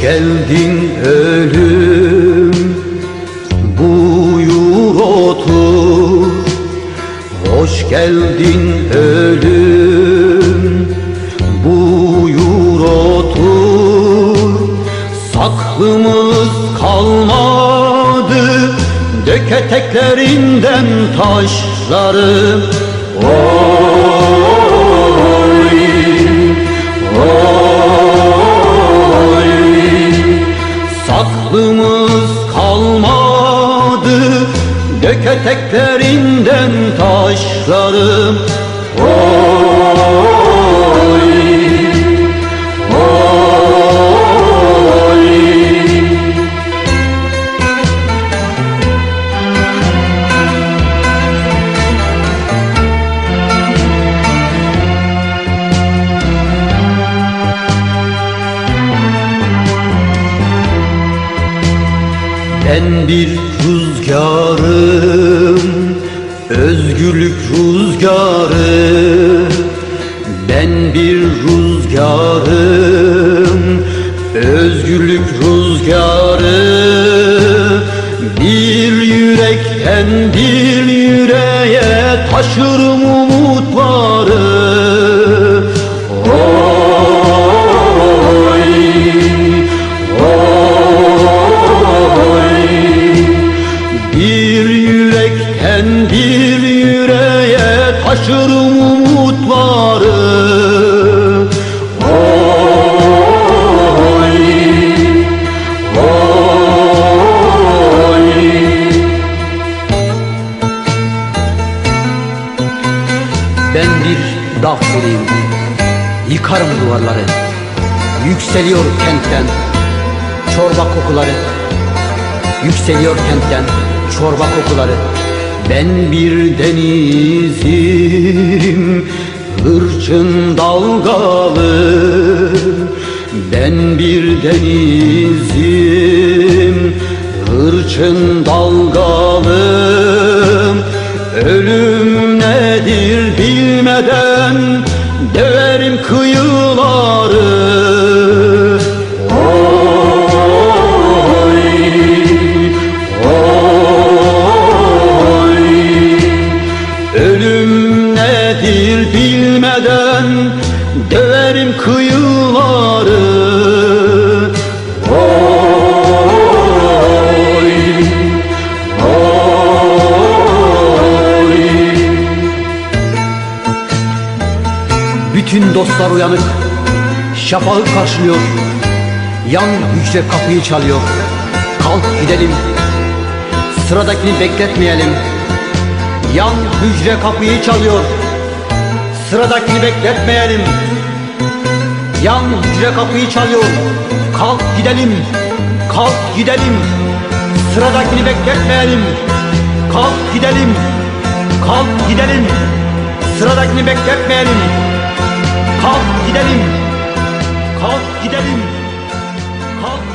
geldin ölüm Buyur otur. Hoş geldin ölüm Buyur otur. Saklımız kalmadı Dök eteklerinden taşları Saklımız kalmadı Dök eteklerinden taşlarım Ben bir rüzgarım Özgürlük rüzgarı. Ben bir rüzgarım Özgürlük rüzgarı. Bir yürekten bir yüreğe taşırım umutları yürekten bir yüreğe taşırım umutları. Oy, oy. Ben bir dağ feliyim Yıkarım duvarları. Yükseliyor kentten Çorba kokuları. Yükseliyor kentten çorba kokuları Ben bir denizim Hırçın dalgalı. Ben bir denizim Hırçın dalgalı. Ölüm Ölüm nedir bilmeden döverim kıyıları. Oy, oy. Bütün dostlar uyanık Şafağı karşılıyor. Yan hücre kapıyı çalıyor. Kalk gidelim Sıradakini bekletmeyelim Yan hücre kapıyı çalıyor. Sıradakini bekletmeyelim. Yan hücre kapıyı çalıyor. Kalk gidelim Kalk gidelim. Sıradakini bekletmeyelim. Kalk gidelim Kalk gidelim. Sıradakini bekletmeyelim. Kalk gidelim Kalk gidelim. Kalk